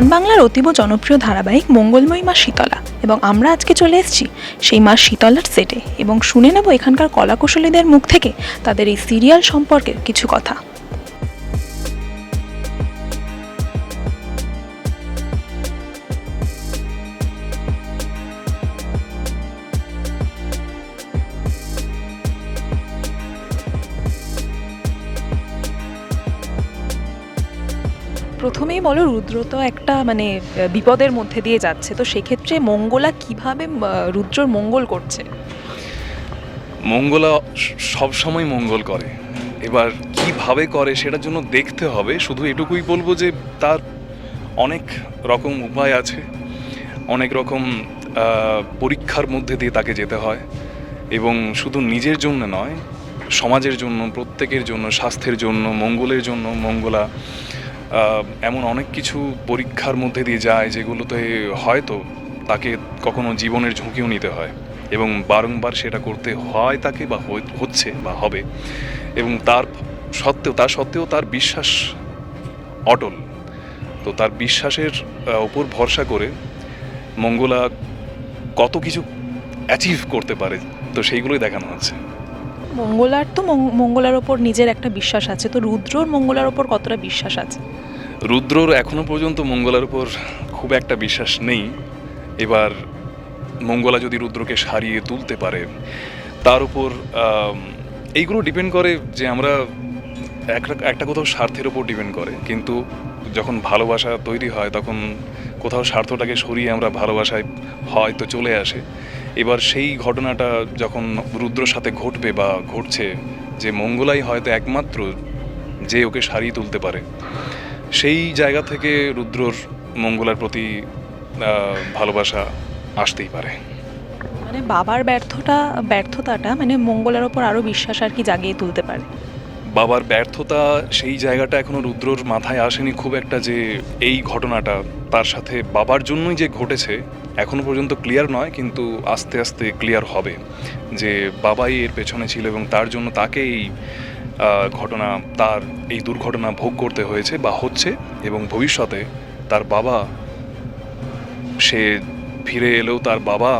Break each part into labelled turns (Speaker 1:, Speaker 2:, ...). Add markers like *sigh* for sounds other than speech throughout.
Speaker 1: স্টান বাংলার অতীব জনপ্রিয় ধারাবাহিক মঙ্গলময়ী মা শীতলা। এবং আমরা আজকে চলে এসেছি সেই মা শীতলার সেটে এবং শুনে নেব এখানকার কলাকুশলীদের মুখ থেকে তাদের এই সিরিয়াল সম্পর্কে কিছু কথা। প্রথমেই বলো, রুদ্র তো একটা মানে বিপদের মধ্যে দিয়ে যাচ্ছে। তো সেক্ষেত্রে মঙ্গলা কীভাবে রুদ্রর মঙ্গল করছে?
Speaker 2: মঙ্গলা সব সময় মঙ্গল করে। এবার কীভাবে করে সেটার জন্য দেখতে হবে। শুধু এটুকুই বলব যে, তার অনেক রকম উপায় আছে। অনেক রকম পরীক্ষার মধ্যে দিয়ে তাকে যেতে হয়। এবং শুধু নিজের জন্য নয়, সমাজের জন্য, প্রত্যেকের জন্য, স্বাস্থ্যের জন্য, মঙ্গলের জন্য মঙ্গলা এমন অনেক কিছু পরীক্ষার মধ্যে দিয়ে যায় যেগুলোতে হয়তো তাকে কখনো জীবনের ঝুঁকিও নিতে হয় এবং বারংবার সেটা করতে হয় তাকে বা হচ্ছে বা হবে এবং তার সত্ত্বেও তার সত্ত্বেও তার বিশ্বাস অটল। তো তার বিশ্বাসের উপর ভরসা করে মঙ্গলা কত কিছু অ্যাচিভ করতে পারে, তো সেইগুলোই দেখানো হচ্ছে।
Speaker 1: মঙ্গলার তো মঙ্গলার ওপর নিজের একটা বিশ্বাস আছে, তো রুদ্রর মঙ্গলার ওপর কতটা বিশ্বাস আছে?
Speaker 2: রুদ্রর এখনও পর্যন্ত মঙ্গলার উপর খুব একটা বিশ্বাস নেই। এবার মঙ্গলা যদি রুদ্রকে সারিয়ে তুলতে পারে, তার উপর এইগুলো ডিপেন্ড করে যে আমরা একটা একটা কোথাও স্বার্থের উপর ডিপেন্ড করে। কিন্তু যখন ভালোবাসা তৈরি হয়, তখন কোথাও স্বার্থটাকে সরিয়ে আমরা ভালোবাসায় হয়তো চলে আসে। এবার সেই ঘটনাটা যখন রুদ্রর সাথে ঘটবে বা ঘটছে, যে মঙ্গলাই হয়তো একমাত্র যে ওকে সারিয়ে তুলতে পারে, সেই জায়গা থেকে রুদ্রর মঙ্গলার প্রতি ভালোবাসা আসতেই পারে।
Speaker 1: মানে বাবার ব্যর্থটা, ব্যর্থতাটা মানে মঙ্গলার ওপর আরও বিশ্বাস আর কি জাগিয়ে তুলতে পারে।
Speaker 2: বাবার ব্যর্থতা সেই জায়গাটা এখনও রুদ্রর মাথায় আসেনি খুব একটা যে এই ঘটনাটা। তার সাথে বাবার জন্যই যে ঘটেছে, এখনও পর্যন্ত ক্লিয়ার নয়, কিন্তু আস্তে আস্তে ক্লিয়ার হবে। যে বাবাই এর পেছনে ছিল এবং তার জন্য তাকে এই ঘটনা, তার এই দুর্ঘটনা ভোগ করতে হয়েছে বা হচ্ছে এবং ভবিষ্যতে তার বাবা, সে ফিরে এলেও তার বাবা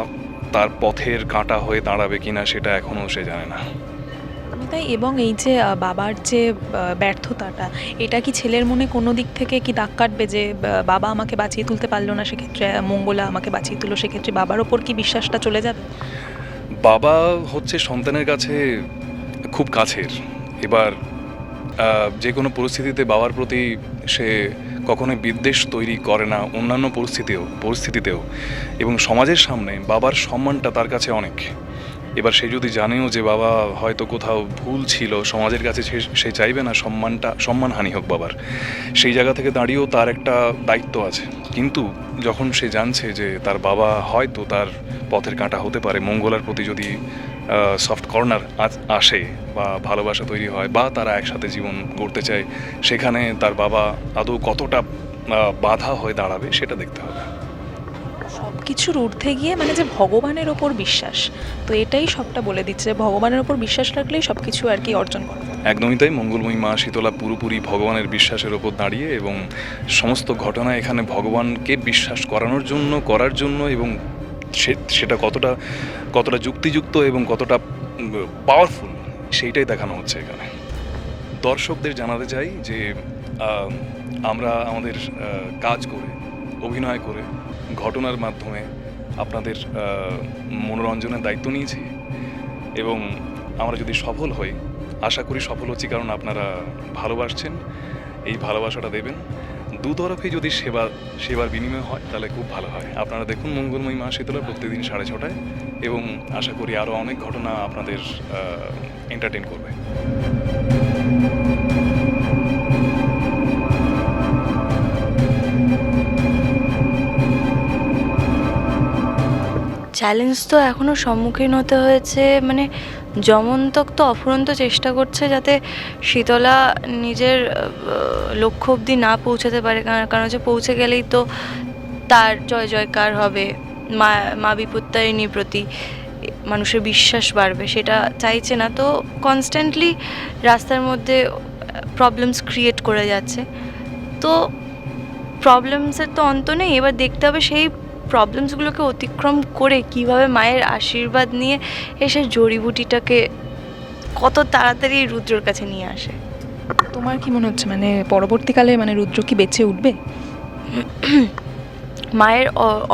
Speaker 2: তার পথের কাঁটা হয়ে দাঁড়াবে কিনা সেটা এখনও সে জানে না।
Speaker 1: তাই এবং এই যে বাবার যে ব্যর্থতাটা, এটা কি ছেলের মনে কোনো দিক থেকে কি দাগ কাটবে যে বাবা আমাকে বাঁচিয়ে তুলতে পারল না সেক্ষেত্রে মঙ্গলা আমাকে বাঁচিয়ে তুলো সেক্ষেত্রে বাবার ওপর কি বিশ্বাসটা চলে যাবে?
Speaker 2: বাবা হচ্ছে সন্তানের কাছে খুব কাছের। এবার যে কোনো পরিস্থিতিতে বাবার প্রতি সে কখনোই বিদ্বেষ তৈরি করে না, অন্যান্য পরিস্থিতিও, পরিস্থিতিতেও। এবং সমাজের সামনে বাবার সম্মানটা তার কাছে অনেক। এবার সে যদি জানেও যে বাবা হয়তো কোথাও ভুল ছিল, সমাজের কাছে সে- চাইবে না সম্মানটা, সম্মানহানি হোক বাবার। সেই জায়গা থেকে দাঁড়িয়েও তার একটা দায়িত্ব আছে। কিন্তু যখন সে জানছে যে তার বাবা হয়তো তার পথের কাঁটা হতে পারে, মঙ্গলার প্রতি যদি সফট কর্নার আসে বা ভালোবাসা তৈরি হয় বা তারা একসাথে জীবন গড়তে চায়, সেখানে তার বাবা আদৌ কতটা বাধা হয়ে দাঁড়াবে সেটা দেখতে হবে।
Speaker 1: কিছুর ঊর্ধ্বে গিয়ে মানে যে ভগবানের ওপর বিশ্বাস, তো এটাই সবটা বলে দিচ্ছে। ভগবানের ওপর বিশ্বাস রাখলেই সব কিছু আর কি অর্জন করা
Speaker 2: একদমই তাই। মঙ্গলময়ী মা শীতলা পুরোপুরি ভগবানের বিশ্বাসের ওপর দাঁড়িয়ে এবং সমস্ত ঘটনা এখানে ভগবানকে বিশ্বাস করানোর জন্য, করার জন্য এবং সেটা কতটা কতটা যুক্তিযুক্ত এবং কতটা পাওয়ারফুল, সেইটাই দেখানো হচ্ছে এখানে। দর্শকদের জানাতে চাই যে আমরা আমাদের কাজ করে, অভিনয় করে ঘটনার মাধ্যমে আপনাদের মনোরঞ্জনের দায়িত্ব নিয়েছি এবং আমরা যদি সফল হই, আশা করি সফল হচ্ছি কারণ আপনারা ভালোবাসছেন, এই ভালোবাসাটা দেবেন। দুতরফে যদি সেবা, সেবার বিনিময় হয়, তাহলে খুব ভালো হয়। আপনারা দেখুন মঙ্গলময়ী মা শীতলা প্রত্যেকদিন সাড়ে ছটায় এবং আশা করি আরও অনেক ঘটনা আপনাদের এন্টারটেন করবে।
Speaker 3: চ্যালেঞ্জ তো এখনও সম্মুখীন হতে হয়েছে। মানে যমন্তক তো অফুরন্ত চেষ্টা করছে যাতে শীতলা নিজের লক্ষ্য অবধি না পৌঁছাতে পারে। কারণ হচ্ছে পৌঁছে গেলেই তো তার জয় জয়কার হবে মা মা বিপত্তারিণীর প্রতি। মানুষের বিশ্বাস বাড়বে, সেটা চাইছে না। তো কনস্ট্যান্টলি রাস্তার মধ্যে প্রবলেমস ক্রিয়েট করে যাচ্ছে। তো প্রবলেমসের তো অন্ত নেই। এবার দেখতে হবে সেই প্রবলেমসগুলোকে অতিক্রম করে কীভাবে মায়ের আশীর্বাদ নিয়ে এসে জড়িবুটিটাকে কত তাড়াতাড়ি রুদ্রর কাছে নিয়ে আসে?
Speaker 1: তোমার কি মনে হচ্ছে মানে পরবর্তীকালে মানে রুদ্র কি বেঁচে উঠবে?
Speaker 3: মায়ের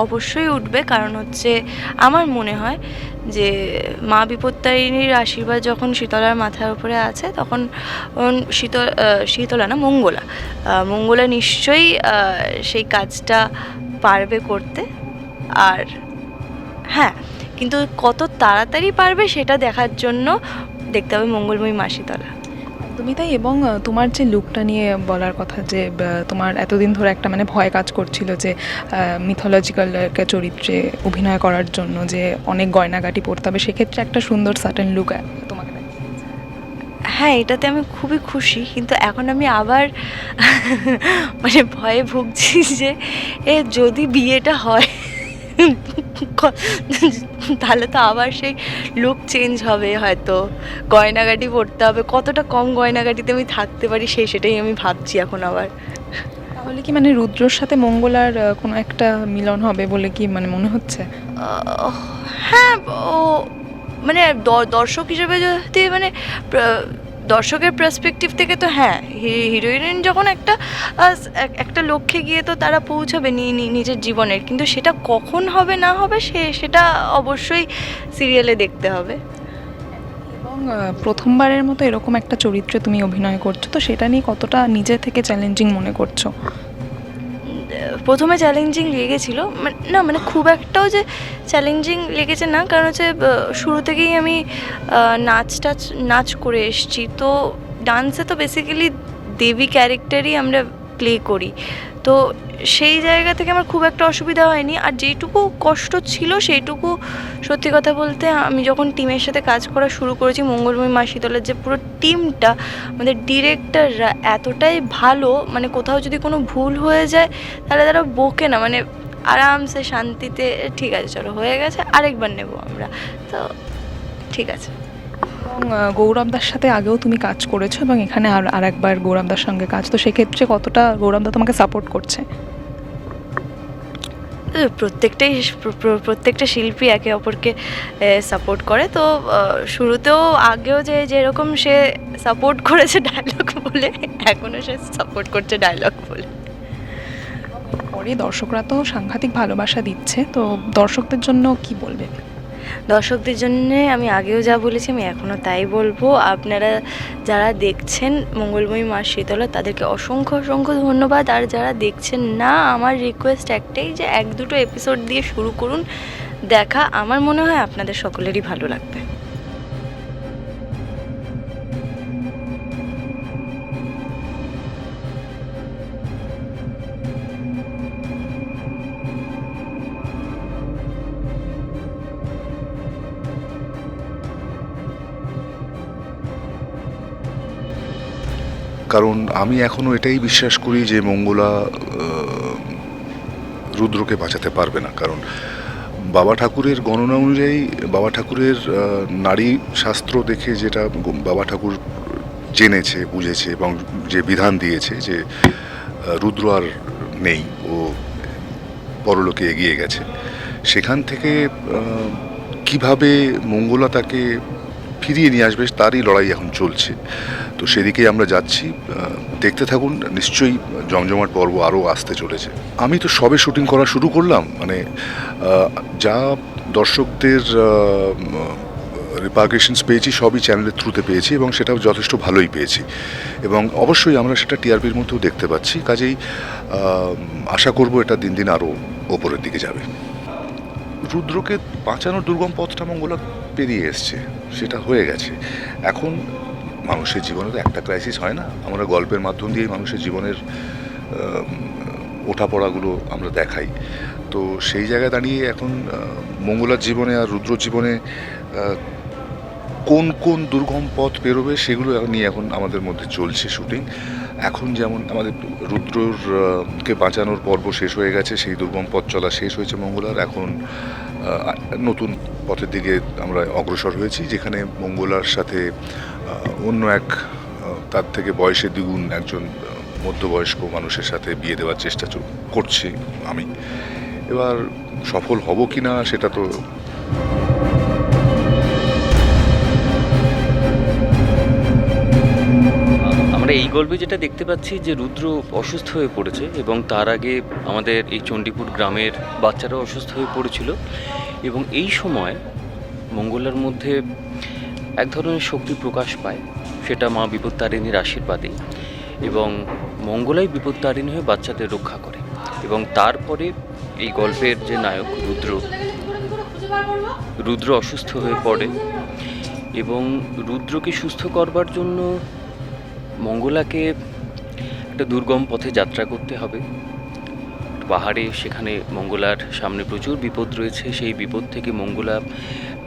Speaker 3: অবশ্যই উঠবে কারণ হচ্ছে আমার মনে হয় যে মা বিপত্তারিণীর আশীর্বাদ যখন শীতলার মাথার উপরে আছে তখন শীতল শীতলা না মঙ্গলা। মঙ্গলা নিশ্চয়ই সেই কাজটা পারবে করতে। আর হ্যাঁ কিন্তু কত তাড়াতাড়ি পারবে সেটা দেখার জন্য দেখতে হবে মঙ্গলময়ী মা শীতলা
Speaker 1: তুমি তাই এবং তোমার যে লুকটা নিয়ে বলার কথা যে তোমার এতদিন ধরে একটা মানে ভয় কাজ করছিল যে মিথোলজিক্যাল একটা চরিত্রে অভিনয় করার জন্য যে অনেক গয়নাগাটি পরতে হবে সেক্ষেত্রে একটা সুন্দর সার্টেন লুক তোমাকে
Speaker 3: হ্যাঁ এটাতে আমি খুবই খুশি কিন্তু এখন আমি আবার *laughs* মানে ভয়ে ভুগছি যে এ যদি বিয়েটা হয় তাহলে তো আবার সেই লুক চেঞ্জ হবে হয়তো। গয়নাগাটি পরতে হবে। কতটা কম গয়নাগাটিতে আমি থাকতে পারি সেই সেটাই আমি ভাবছি এখন আবার।
Speaker 1: তাহলে কি মানে রুদ্রর সাথে মঙ্গলার কোনো একটা মিলন হবে বলে কি মানে মনে হচ্ছে?
Speaker 3: হ্যাঁ ও মানে দর্শক হিসেবে যদি মানে দর্শকের পার্সপেক্টিভ থেকে তো হ্যাঁ হিরোইন যখন একটা একটা লক্ষ্যে গিয়ে তো তারা পৌঁছাবে নিজের জীবনের। কিন্তু সেটা কখন হবে, না হবে, সে, সেটা অবশ্যই সিরিয়ালে দেখতে হবে।
Speaker 1: এবং প্রথমবারের মতো এরকম একটা চরিত্রে তুমি অভিনয় করছ, তো সেটা নিয়ে কতটা নিজে থেকে চ্যালেঞ্জিং মনে করছ?
Speaker 3: প্রথমে চ্যালেঞ্জিং লেগেছিলো মানে না মানে খুব একটাও যে চ্যালেঞ্জিং লেগেছে না, কারণ হচ্ছে শুরু থেকেই আমি নাচ টাচ, নাচ করে এসেছি। তো ডান্সে তো বেসিক্যালি দেবী ক্যারেক্টারই আমরা প্লে করি। তো সেই জায়গা থেকে আমার খুব একটা অসুবিধা হয়নি। আর যেটুকু কষ্ট ছিল, সেইটুকু সত্যি কথা বলতে আমি যখন টিমের সাথে কাজ করা শুরু করেছি, মঙ্গলময় মা শীতলের যে পুরো টিমটা আমাদের ডিরেক্টররা এতটাই ভালো মানে কোথাও যদি কোনো ভুল হয়ে যায়, তাহলে তারা বকে না মানে আরামসে, শান্তিতে, ঠিক আছে, চলো, হয়ে গেছে, আরেকবার নেব আমরা। তো, ঠিক আছে।
Speaker 1: এবং গৌরবদার সাথে আগেও তুমি কাজ করেছ, এবং এখানে আর, আরেকবার গৌরবদার সঙ্গে কাজ, তো সেক্ষেত্রে কতটা গৌরবদা তোমাকে সাপোর্ট করছে?
Speaker 3: প্রত্যেকটাই প্র- প্র- প্রত্যেকটা শিল্পী একে অপরকে সাপোর্ট করে। তো শুরুতেও আগেও যে যেরকম সে সাপোর্ট করেছে ডায়লগ বলে এখনও সে সাপোর্ট করছে ডায়লগ বলে।
Speaker 1: পরে দর্শকরা তো সাংঘাতিক ভালোবাসা দিচ্ছে, তো দর্শকদের জন্য কি বলবে?
Speaker 3: দর্শকদের জন্য আমি আগেও যা বলেছি, আমি এখনও তাই বলব। আপনারা যারা দেখছেন মঙ্গলময়ী মা শীতলা তাদেরকে অসংখ্য অসংখ্য ধন্যবাদ। আর যারা দেখছেন না, আমার রিকোয়েস্ট একটাই যে, এক দুটো এপিসোড দিয়ে শুরু করুন। দেখা, আমার মনে হয় আপনাদের সকলেরই ভালো লাগবে।
Speaker 4: কারণ আমি এখনও এটাই বিশ্বাস করি যে মঙ্গলা রুদ্রকে বাঁচাতে পারবে না। কারণ বাবা ঠাকুরের গণনা অনুযায়ী, বাবা ঠাকুরের নারী শাস্ত্র দেখে যেটা বাবা ঠাকুর জেনেছে, বুঝেছে এবং যে বিধান দিয়েছে যে রুদ্র আর নেই, ও পরলোকে এগিয়ে গেছে। সেখান থেকে কীভাবে মঙ্গলা তাকে ফিরিয়ে নিয়ে আসবে, তারই লড়াই এখন চলছে। তো সেদিকেই আমরা যাচ্ছি। দেখতে থাকুন, নিশ্চয়ই জমজমাট পর্ব আরও আসতে চলেছে। আমি তো সবে শুটিং করা শুরু করলাম মানে যা দর্শকদের রিপার্কেশনস পেয়েছি, সবই চ্যানেলের থ্রুতে পেয়েছি এবং সেটাও যথেষ্ট ভালোই পেয়েছি। এবং অবশ্যই আমরা সেটা টিআরপির মধ্যেও দেখতে পাচ্ছি। কাজেই আশা করব এটা দিন দিন আরও ওপরের দিকে যাবে। রুদ্রকে বাঁচানোর দুর্গম পথটা মঙ্গলা পেরিয়ে এসছে, সেটা হয়ে গেছে। এখন মানুষের জীবনে তো একটা ক্রাইসিস হয় না। আমরা গল্পের মাধ্যম দিয়েই মানুষের জীবনের ওঠাপড়াগুলো আমরা দেখাই। তো সেই জায়গায় দাঁড়িয়ে এখন মঙ্গলার জীবনে আর রুদ্র জীবনে কোন কোন দুর্গম পথ পেরোবে সেগুলো নিয়ে এখন আমাদের মধ্যে চলছে শুটিং এখন যেমন আমাদের রুদ্রর কে বাঁচানোর পর্ব শেষ হয়ে গেছে, সেই দুর্গম পথ চলা শেষ হয়েছে মঙ্গলার। এখন নতুন পথের দিকে আমরা অগ্রসর হয়েছি, যেখানে মঙ্গলার সাথে অন্য এক তার থেকে বয়সে দ্বিগুণ একজন মধ্যবয়স্ক মানুষের সাথে বিয়ে দেওয়ার চেষ্টা করছি আমি। এবার সফল হব কি না সেটা তো
Speaker 5: আমরা এই গল্পে যেটা দেখতে পাচ্ছি যে রুদ্র অসুস্থ হয়ে পড়েছে এবং তার আগে আমাদের এই চণ্ডীপুর গ্রামের বাচ্চারাও অসুস্থ হয়ে পড়েছিল। এবং এই সময় মঙ্গলার মধ্যে এক ধরনের শক্তি প্রকাশ পায়। সেটা মা বিপত্তারিণীর আশীর্বাদে এবং মঙ্গলাই বিপত্তারিণী হয়ে বাচ্চাদের রক্ষা করে এবং তারপরে এই গল্পের যে নায়ক রুদ্র রুদ্র অসুস্থ হয়ে পড়ে এবং রুদ্রকে সুস্থ করবার জন্য মঙ্গলাকে একটা দুর্গম পথে যাত্রা করতে হবে। পাহাড়ে সেখানে মঙ্গলার সামনে প্রচুর বিপদ রয়েছে। সেই বিপদ থেকে মঙ্গলা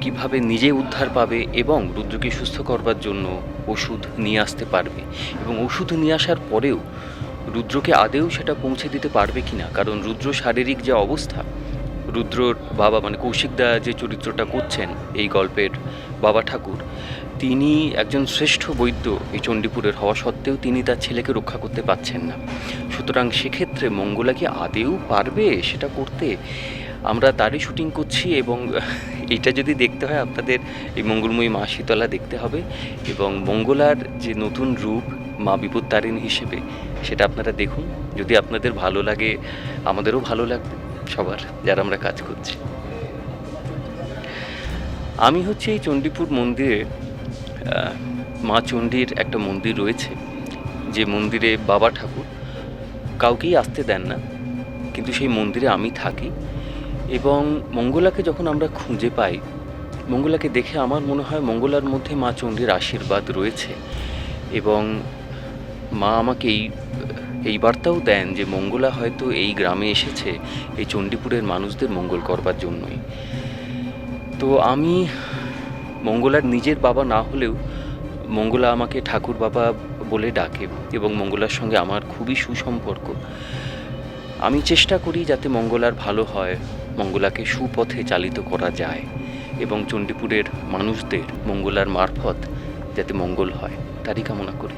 Speaker 5: কীভাবে নিজে উদ্ধার পাবে এবং রুদ্রকে সুস্থ করবার জন্য ওষুধ নিয়ে আসতে পারবে? এবং ওষুধ নিয়ে আসার পরেও রুদ্রকে আদেও সেটা পৌঁছে দিতে পারবে কি না কারণ রুদ্র শারীরিক যে অবস্থা, রুদ্রর বাবা মানে কৌশিকদা যে চরিত্রটা করছেন এই গল্পের বাবা ঠাকুর, তিনি একজন শ্রেষ্ঠ বৈদ্য এই চণ্ডীপুরের হওয়া সত্ত্বেও তিনি তার ছেলেকে রক্ষা করতে পারছেন না। সুতরাং সেক্ষেত্রে মঙ্গলা কি আদেও পারবে সেটা করতে? আমরা তারই শুটিং করছি এবং এইটা যদি দেখতে হয়, আপনাদের এই মঙ্গলময়ী মা শীতলা দেখতে হবে এবং মঙ্গলার যে নতুন রূপ মা বিপত্তারিণী হিসেবে, সেটা আপনারা দেখুন। যদি আপনাদের ভালো লাগে, আমাদেরও ভালো লাগবে সবার, যারা আমরা কাজ করছি। আমি হচ্ছে এই চণ্ডীপুর মন্দিরে মা চণ্ডীর একটা মন্দির রয়েছে, যে মন্দিরে বাবা ঠাকুর কাউকেই আসতে দেন না, কিন্তু সেই মন্দিরে আমি থাকি। এবং মঙ্গলাকে যখন আমরা খুঁজে পাই, মঙ্গলাকে দেখে আমার মনে হয় মঙ্গলার মধ্যে মা চণ্ডীর আশীর্বাদ রয়েছে এবং মা আমাকে এই এই বার্তাও দেন যে মঙ্গলা হয়তো এই গ্রামে এসেছে, এই চণ্ডীপুরের মানুষদের মঙ্গল করবার জন্যই। তো আমি মঙ্গলার নিজের বাবা না হলেও মঙ্গলা আমাকে ঠাকুর বাবা বলে ডাকে এবং মঙ্গলার সঙ্গে আমার খুবই সুসম্পর্ক। আমি চেষ্টা করি যাতে মঙ্গলার ভালো হয়। মঙ্গলাকে সুপথে চালিত করা যায় এবং চণ্ডীপুরের মানুষদের মঙ্গলার মারফত যাতে মঙ্গল হয়, তারই কামনা করি।